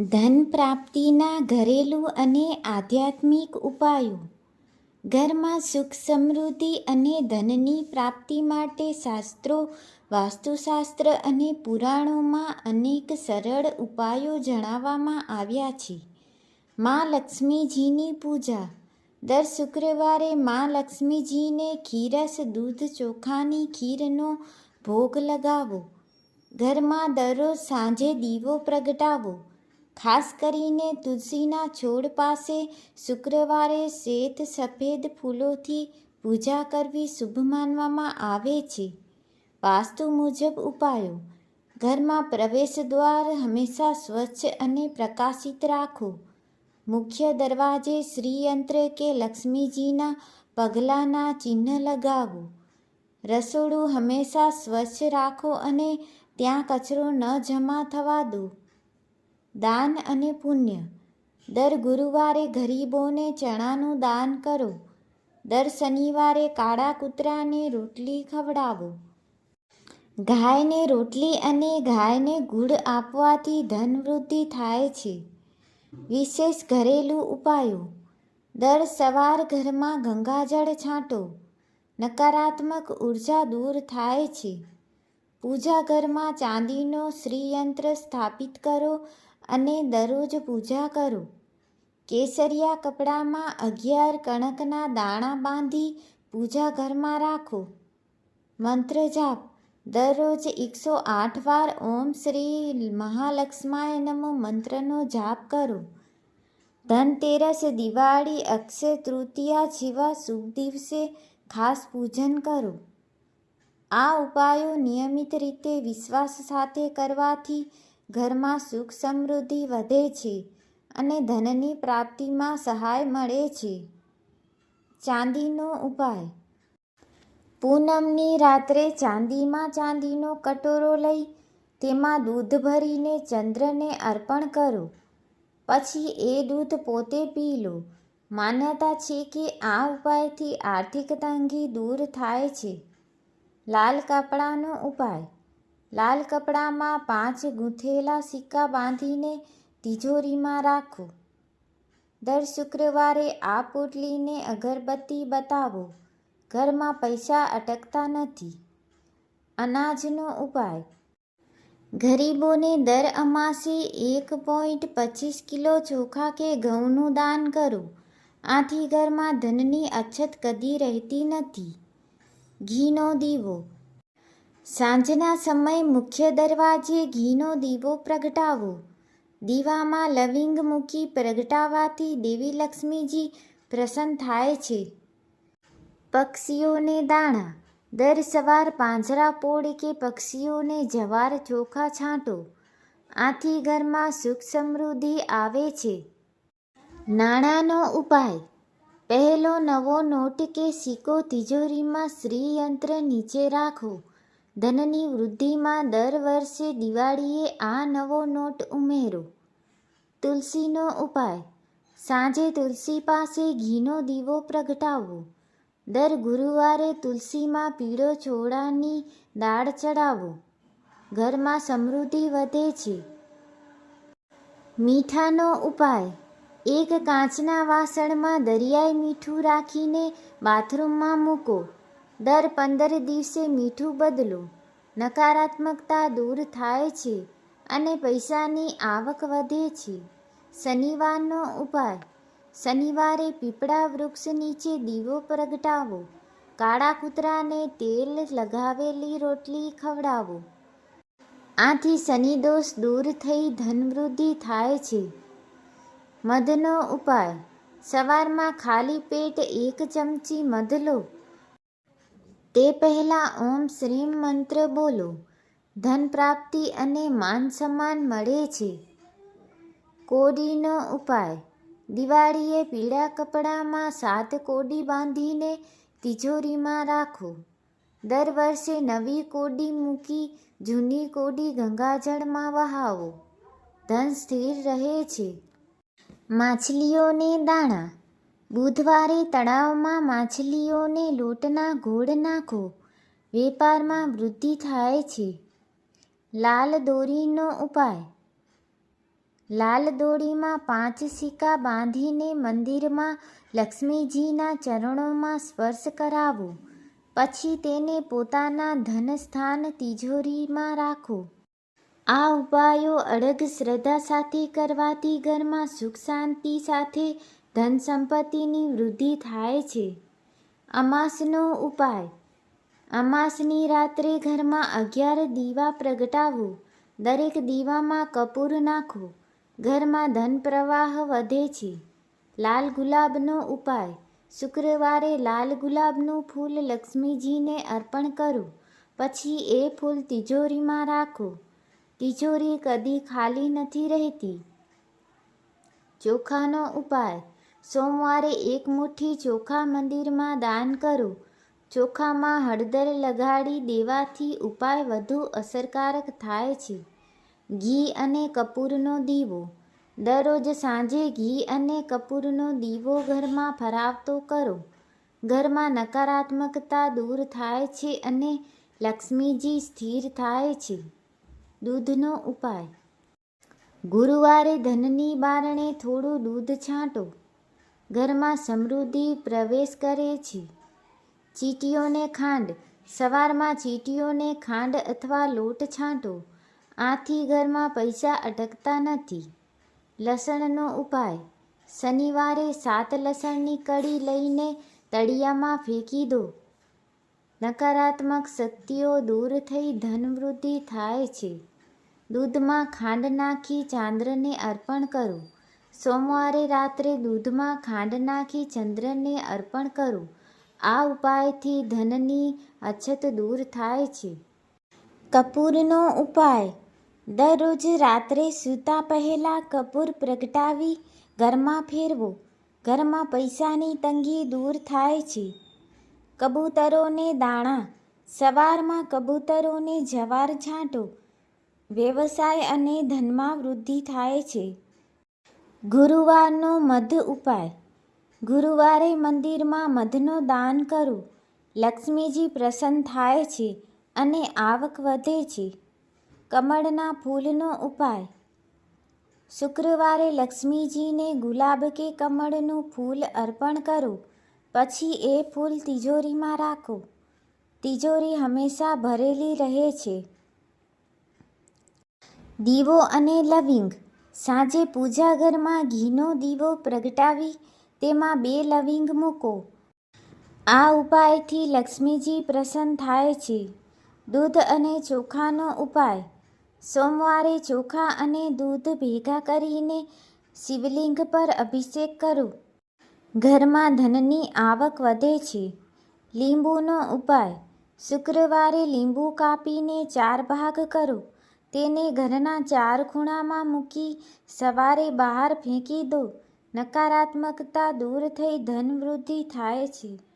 ધન પ્રાપ્તિના ઘરેલું અને આધ્યાત્મિક ઉપાયો. ઘરમાં સુખ સમૃદ્ધિ અને ધનની પ્રાપ્તિ માટે શાસ્ત્રો, વાસ્તુશાસ્ત્ર અને પુરાણોમાં અનેક સરળ ઉપાયો જણાવવામાં આવ્યા છે. મા લક્ષ્મીજીની પૂજા. દર શુક્રવારે મા લક્ષ્મીજીને ખીરસ, દૂધ ચોખાની ખીરનો ભોગ લગાવો. ઘરમાં દરરોજ સાંજે દીવો પ્રગટાવો. ખાસ કરીને તુલસીના છોડ પાસે શુક્રવારે શ્વેત સફેદ ફૂલોથી પૂજા કરવી શુભ માનવામાં આવે છે. વાસ્તુ મુજબ ઉપાયો. ઘરમાં પ્રવેશ દ્વાર હંમેશા સ્વચ્છ અને પ્રકાશિત રાખો. મુખ્ય દરવાજે શ્રીયંત્ર કે લક્ષ્મીજીના પગલાંના ચિહ્ન લગાવો. રસોડું હંમેશા સ્વચ્છ રાખો અને ત્યાં કચરો ન જમા થવા દો. દાન અને પુણ્ય. દર ગુરુવારે ગરીબોને ચણાનું દાન કરો. દર શનિવારે કાળા કૂતરાને રોટલી ખવડાવો. ગાયને રોટલી અને ગાયને ગુડ આપવાથી ધનવૃદ્ધિ થાય છે. વિશેષ ઘરેલું ઉપાયો. દર સવાર ઘરમાં ગંગાજળ છાંટો. નકારાત્મક ઊર્જા દૂર થાય છે. પૂજા ઘરમાં ચાંદીનો શ્રીયંત્ર સ્થાપિત કરો અને દરરોજ પૂજા કરો. કેસરિયા કપડામાં અગિયાર કણકના દાણા બાંધી પૂજા ઘરમાં રાખો. મંત્ર જાપ. દરરોજ એકસો આઠ વાર ઓમ શ્રી મહાલક્ષ્માય નમો મંત્રનો જાપ કરો. ધનતેરસ દિવાળી, અક્ષય તૃતીયા જેવા શુભ દિવસે ખાસ પૂજન કરો. આ ઉપાયો નિયમિત રીતે વિશ્વાસ સાથે કરવાથી ઘરમાં સુખ સમૃદ્ધિ વધે છે અને ધનની પ્રાપ્તિમાં સહાય મળે છે. ચાંદીનો ઉપાય. પૂનમની રાત્રે ચાંદીમાં ચાંદીનો કટોરો લઈ તેમાં દૂધ ભરીને ચંદ્રને અર્પણ કરો. પછી એ દૂધ પોતે પી લો. માન્યતા છે કે આ ઉપાયથી આર્થિક તંગી દૂર થાય છે. લાલ કપડાનો ઉપાય. લાલ કપડામાં પાંચ ગૂંથેલા સિક્કા બાંધીને તિજોરીમાં રાખો. દર શુક્રવારે આ પોટલીને અગરબત્તી બતાવો. ઘરમાં પૈસા અટકતા નથી. અનાજનો ઉપાય. ગરીબોને દર અમાસે એક પોઈન્ટ પચીસ કિલો ચોખા કે ઘઉંનું દાન કરો. આથી ઘરમાં ધનની અછત કદી રહેતી નથી. ઘીનો દીવો. સાંજના સમયે મુખ્ય દરવાજે ઘીનો દીવો પ્રગટાવો. દીવામાં લવિંગ મૂકી પ્રગટાવાથી દેવી લક્ષ્મીજી પ્રસન્ન થાય છે. પક્ષીઓને દાણા. દર સવાર પાંજરા પોળ કે પક્ષીઓને જવાર ચોખા છાંટો. આથી ઘરમાં સુખ સમૃદ્ધિ આવે છે. નાણાંનો ઉપાય. પહેલો નવો નોટ કે સિક્કો તિજોરીમાં શ્રીયંત્ર નીચે રાખો. ધનની વૃદ્ધિમાં દર વર્ષે દિવાળીએ આ નવો નોટ ઉમેરો. તુલસીનો ઉપાય. સાંજે તુલસી પાસે ઘીનો દીવો પ્રગટાવો દર ગુરુવારે તુલસીમાં પીળો છોડાની દાળ ચડાવો. ઘરમાં સમૃદ્ધિ વધે છે. મીઠાનો ઉપાય. એક કાચના વાસણમાં દરિયાઈ મીઠું રાખીને બાથરૂમમાં મૂકો. દર પંદર દિવસે મીઠું બદલો. નકારાત્મકતા દૂર થાય છે અને પૈસાની આવક વધે છે. શનિવારનો ઉપાય. શનિવારે પીપળા વૃક્ષ નીચે દીવો પ્રગટાવો. કાળા કૂતરાને તેલ લગાવેલી રોટલી ખવડાવો. આથી શનિદોષ દૂર થઈ ધનવૃદ્ધિ થાય છે. મધનો ઉપાય. સવારમાં ખાલી પેટ એક ચમચી મધ લો. તે પહેલાં ઓમ શ્રીમ મંત્ર બોલો. ધન પ્રાપ્તિ અને માન સન્માન મળે છે. કોડીનો ઉપાય. દિવાળીએ પીળા કપડામાં સાત કોડી બાંધીને તિજોરીમાં રાખો. દર વર્ષે નવી કોડી મૂકી જૂની કોડી ગંગાજળમાં વહાવો. ધન સ્થિર રહે છે. માછલીઓને દાણા. બુધવારે તળાવમાં માછલીઓને લોટના ગોળ નાખો. વેપારમાં વૃદ્ધિ થાય છે. લાલ દોરીનો ઉપાય. લાલ દોરીમાં પાંચ સિક્કા બાંધીને મંદિરમાં લક્ષ્મીજીના ચરણોમાં સ્પર્શ કરાવો. પછી તેને પોતાના ધનસ્થાન તિજોરીમાં રાખો. આ ઉપાયો અડગ શ્રદ્ધા સાથે કરવાથી ઘરમાં સુખ શાંતિ સાથે ધન સંપત્તિની વૃદ્ધિ થાય છે. અમાસનો ઉપાય. અમાસની રાત્રે ઘરમાં અગિયાર દીવા પ્રગટાવો. દરેક દીવામાં કપૂર નાખો. ઘરમાં ધન પ્રવાહ વધે છે. લાલ ગુલાબનો ઉપાય. શુક્રવારે લાલ ગુલાબનું ફૂલ લક્ષ્મીજીને અર્પણ કરો. પછી એ ફૂલ તિજોરીમાં રાખો. તિજોરી કદી ખાલી નથી રહેતી. ચોખાનો ઉપાય. સોમવારે એક મુઠ્ઠી ચોખા મંદિરમાં દાન કરો. ચોખામાં હળદર લગાડી દેવાથી ઉપાય વધુ અસરકારક થાય છે. ઘી અને કપૂરનો દીવો. દરરોજ સાંજે ઘી અને કપૂરનો દીવો ઘરમાં ફરાવતો કરો. ઘરમાં નકારાત્મકતા દૂર થાય છે અને લક્ષ્મીજી સ્થિર થાય છે. દૂધનો ઉપાય. ગુરુવારે ધનની બારણે થોડું દૂધ છાંટો. ઘરમાં સમૃદ્ધિ પ્રવેશ કરે છે. ચીટીઓને ખાંડ. સવારમાં ચીટીઓને ખાંડ અથવા લોટ છાંટો. આથી ઘરમાં પૈસા અટકતા નથી. લસણનો ઉપાય. શનિવારે સાત લસણની કડી લઈને તળિયામાં ફેંકી દો. નકારાત્મક શક્તિઓ દૂર થઈ ધનવૃદ્ધિ થાય છે. દૂધમાં ખાંડ નાખી ચાંદ્રને અર્પણ કરો. સોમવારે રાત્રે દૂધમાં ખાંડ નાખી ચંદ્રને અર્પણ કરો. આ ઉપાયથી ધનની અછત દૂર થાય છે. કપૂરનો ઉપાય. દરરોજ રાત્રે સૂતા પહેલાં કપૂર પ્રગટાવી ઘરમાં ફેરવો. ઘરમાં પૈસાની તંગી દૂર થાય છે. કબૂતરોને દાણા. સવારમાં કબૂતરોને જવાર છાંટો. વ્યવસાય અને ધનમાં વૃદ્ધિ થાય છે. ગુરુવારનો મધ ઉપાય. ગુરુવારે મંદિરમાં મધનો દાન કરો. લક્ષ્મીજી પ્રસન્ન થાય છે અને આવક વધે છે. કમળના ફૂલનો ઉપાય. શુક્રવારે લક્ષ્મીજીને ગુલાબ કે કમળનું ફૂલ અર્પણ કરો. પછી એ ફૂલ તિજોરીમાં રાખો. તિજોરી હંમેશા ભરેલી રહે છે. દીવો અને લવિંગ. સાંજે પૂજા ઘરમાં ઘીનો દીવો પ્રગટાવી તેમાં બે લવિંગ મૂકો. આ ઉપાયથી લક્ષ્મીજી પ્રસન્ન થાય છે. દૂધ અને ચોખાનો ઉપાય. સોમવારે ચોખા અને દૂધ ભેગા કરીને શિવલિંગ પર અભિષેક કરો. ઘરમાં ધનની આવક વધે છે. લીંબુનો ઉપાય. શુક્રવારે લીંબુ કાપીને ચાર ભાગ કરો. તેને ઘરના ચાર ખૂણામાં મૂકી સવારે બહાર ફેંકી દો. નકારાત્મકતા દૂર થઈ ધનવૃદ્ધિ થાય છે.